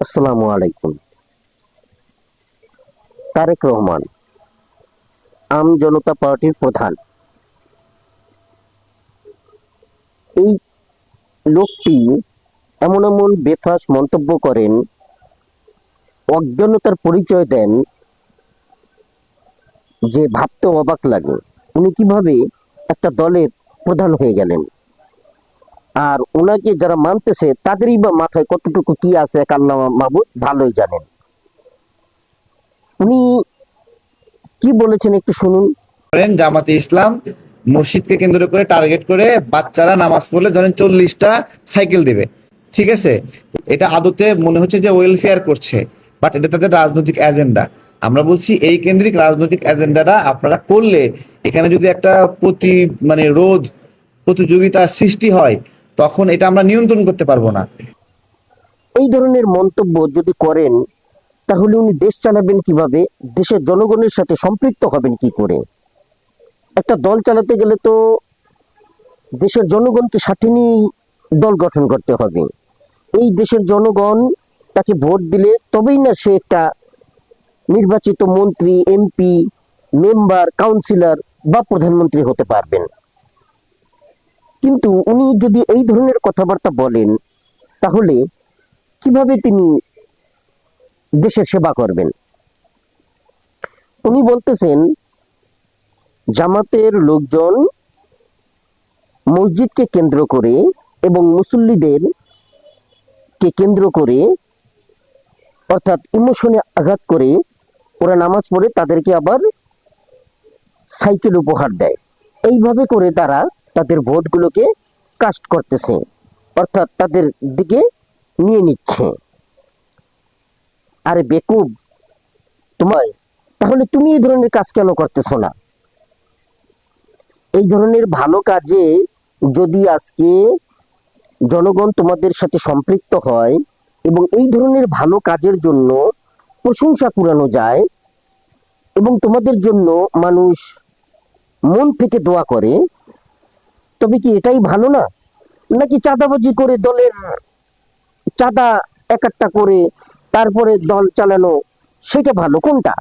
আসসালামু আলাইকুম। তারেক রহমান, আম জনতা পার্টির প্রধান। এই লোকটি এমন এমন বেফাস মন্তব্য করেন, অজ্ঞানতার পরিচয় দেন, যে ভাবতে অবাক লাগে। উনি কীভাবে একটা দলের প্রধান হয়ে গেলেন? আর ওনাকে যারা মানতেছে, তাদেরই বা মাথায় কতটুকু কি আছে এক আল্লাহ মাহবুদ ভালোই জানেন। উনি কি বলেছেন একটু শুনুন। জামাতে ইসলাম মসজিদকে কেন্দ্র করে টার্গেট করে বাচ্চারা নামাজ পড়লে ধরেন চল্লিশটা সাইকেল দেবে। ঠিক আছে? এটা আদতে মনে হচ্ছে যে ওয়েলফেয়ার করছে বাট এটা তাদের রাজনৈতিক এজেন্ডা আমরা বলছি এই কেন্দ্রিক রাজনৈতিক এজেন্ডাটা আপনারা করলে এখানে যদি একটা প্রতি মানে রোধ প্রতিযোগিতার সৃষ্টি হয় তখন এটা আমরা নিয়ন্ত্রণ করতে পারব না। এই ধরনের মন্তব্য যদি করেন, তাহলে উনি দেশ চালাবেন কীভাবে? দেশের জনগণের সাথে সম্পৃক্ত হবেন কি করে? একটা দল চালাতে গেলে তো দেশের জনগণকে সাথে নিয়ে দল গঠন করতে হবে। এই দেশের জনগণ তাকে ভোট দিলে তবেই না সে একটা নির্বাচিত মন্ত্রী, এমপি, মেম্বার, কাউন্সিলর বা প্রধানমন্ত্রী হতে পারবেন। কিন্তু উনি যদি এই ধরনের কথাবার্তা বলেন, তাহলে কীভাবে তিনি দেশের সেবা করবেন? উনি বলতেছেন, জামাতের লোকজন মসজিদকে কেন্দ্র করে এবং মুসল্লিদের কে কেন্দ্র করে, অর্থাৎ ইমোশনে আঘাত করে ওরা নামাজ পড়ে, তাদেরকে আবার সাইকেল উপহার দেয়। এইভাবে করে তারা তাদের ভোটগুলোকে কাস্ট করতেছে, অর্থাৎ তাদের দিকে নিয়ে নিচ্ছে। আরে বেকুব, তোমার, তাহলে তুমি এই ধরনের কাজ কেন করতেছো না? এই ধরনের ভালো কাজে যদি আজকে জনগণ তোমাদের সাথে সম্পৃক্ত হয় এবং এই ধরনের ভালো কাজের জন্য প্রশংসা কুড়ানো যায় এবং তোমাদের জন্য মানুষ মন থেকে দোয়া করে তবে কি এটাই ভালো না? নাকি চাঁদাবাজি করে দলের চাঁদা এক একটা করে তারপরে দল চালানো, সেটা ভালো কোনটা?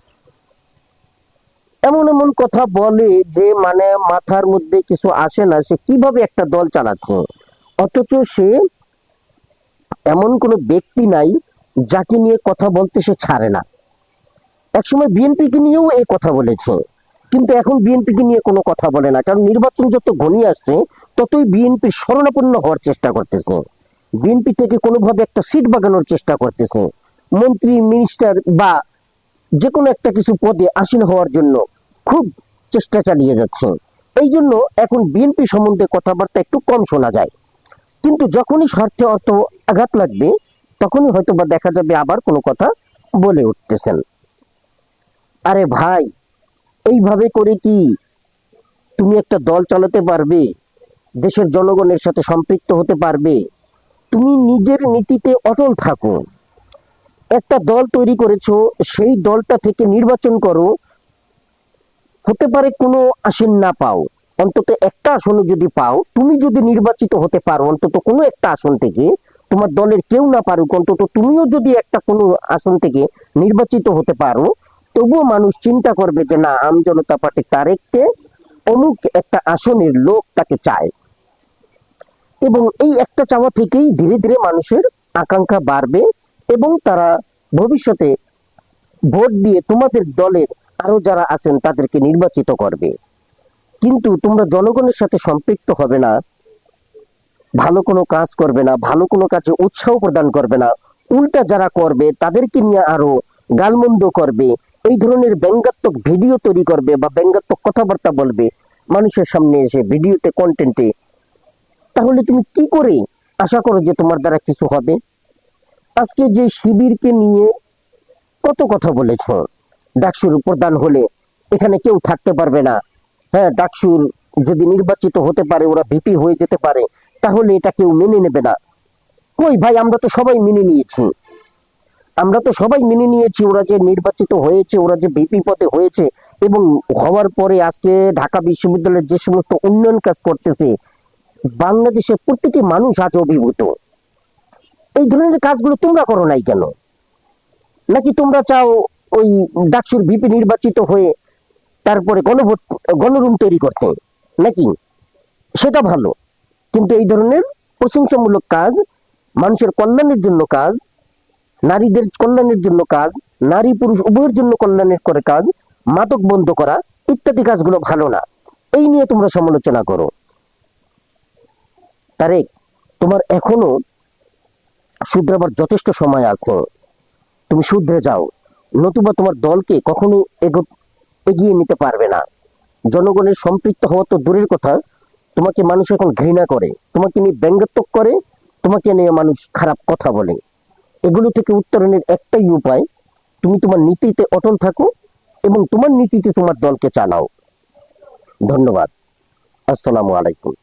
এমন এমন কথা বলে যে মানে মাথার মধ্যে কিছু আসে না, সে কীভাবে একটা দল চালাচ্ছে? অথচ সে এমন কোনো ব্যক্তি নাই যাকে নিয়ে কথা বলতে সে ছাড়ে না। একসময় বিএনপিকে নিয়েও এই কথা বলেছে। কিন্তু এখন বিএনপিকে নিয়ে কোনো কথা বলে না। কারণ নির্বাচন যত ঘনিয়ে আসছে, ততই বিএনপি শরণাপন্ন হওয়ার চেষ্টা করতেছে। বিএনপি থেকে কোনোভাবে একটা সিট বাগানোর চেষ্টা করতেছে। মন্ত্রী, মিনিস্টার বা যে কোনো একটা কিছু পদে আসীন হওয়ার জন্য খুব চেষ্টা চালিয়ে যাচ্ছে। এই জন্য এখন বিএনপি সম্বন্ধে কথাবার্তা একটু কম শোনা যায়। কিন্তু যখনই স্বার্থে অর্থ আঘাত লাগবে, তখনই হয়তো বা দেখা যাবে আবার কোনো কথা বলে উঠতেছেন। আরে ভাই এইভাবে করে কি তুমি একটা দল চালাতে পারবে? দেশের জনগণের সাথে সম্পৃক্ত হতে পারবে? তুমি নিজের নীতিতে অটল থাকো। একটা দল তৈরি করেছ, সেই দলটা থেকে নির্বাচন করো। হতে পারে কোনো আসন না পাও, অন্তত একটা আসনে যদি পাও, তুমি যদি নির্বাচিত হতে পারো, অন্তত কোনো একটা আসন থেকে, তোমার দলের কেউ না পারুক, অন্তত তুমিও যদি একটা কোনো আসন থেকে নির্বাচিত হতে পারো তবুও মানুষ চিন্তা করবে যে না, আম জনতা পার্টি তারেককে অমুক একটা আসনের লোক তাকে চায়। এবং এই একটা চাওয়া থেকেই ধীরে ধীরে মানুষের আকাঙ্ক্ষা বাড়বে এবং তারা ভবিষ্যতে ভোট দিয়ে তোমাদের দলের আরও যারা আছেন তাদেরকে নির্বাচিত করবে। কিন্তু তোমরা জনগণের সাথে সম্পৃক্ত হবে না, ভালো কোনো কাজ করবে না, ভালো কোনো কাজে উৎসাহ প্রদান করবে না, উল্টা যারা করবে তাদেরকে নিয়ে আরও গালমন্দ করবে এই ধরনের ব্যঙ্গাত্মক ভিডিও তৈরি করবে বা ব্যঙ্গাত্মক কথাবার্তা বলবে, মানুষের সামনে এসে ভিডিওতে কন্টেন্টে তাহলে তুমি কি করে আশা করো যে তোমার দ্বারা কিছু হবে? আজকে যে শিবিরকে নিয়ে কত কথা বলেছ, ডাকসুর প্রদান হলে এখানে কেউ থাকতে পারবে না। হ্যাঁ ডাকসুর যদি নির্বাচিত হতে পারে, ওরা ভিপি হয়ে যেতে পারে, তাহলে এটা কেউ মেনে নেবে না। কই ভাই, আমরা তো সবাই মেনে নিয়েছি। আমরা তো সবাই মেনে নিয়েছি, ওরা যে নির্বাচিত হয়েছে, ওরা যে বিপি পদে হয়েছে এবং হওয়ার পরে আজকে ঢাকা বিশ্ববিদ্যালয়ের যে সমস্ত উন্নয়ন কাজ করতেছে, বাংলাদেশের প্রত্যেকটি মানুষ আজ অভিভূত। এই ধরনের কাজগুলো তোমরা করো নাই কেন? নাকি তোমরা চাও ওই ডাকসুর ভিপি নির্বাচিত হয়ে তারপরে গণভোট, গণরুম তৈরি করতে? নাকি? সেটা ভালো। কিন্তু এই ধরনের প্রশংসামূলক কাজ, মানুষের কল্যাণের জন্য কাজ নারীদের কল্যাণের জন্য কাজ, নারী পুরুষ উভয়ের জন্য কল্যাণের করে কাজ, মাদক বন্ধ করা ইত্যাদি কাজগুলো ভালো না। এই নিয়ে তোমরা সমালোচনা করো। তারেক, তোমার এখনও শুধরাবার যথেষ্ট সময় আছে। তুমি শুধরে যাও, নতুবা তোমার দলকে কখনোই এগো- এগিয়ে নিতে পারবে না। জনগণের সম্পৃক্ত হওয়া তো দূরের কথা। তোমাকে মানুষ এখন ঘৃণা করে, তোমাকে নিয়ে ব্যঙ্গাত্মক করে, তোমাকে নিয়ে মানুষ খারাপ কথা বলে। এগুলো থেকে উত্তরণের একটাই উপায়, তুমি তোমার নীতিতে অটল থাকো এবং তোমার নীতিতে তোমার দলকে চালাও। ধন্যবাদ। আসসালামু আলাইকুম।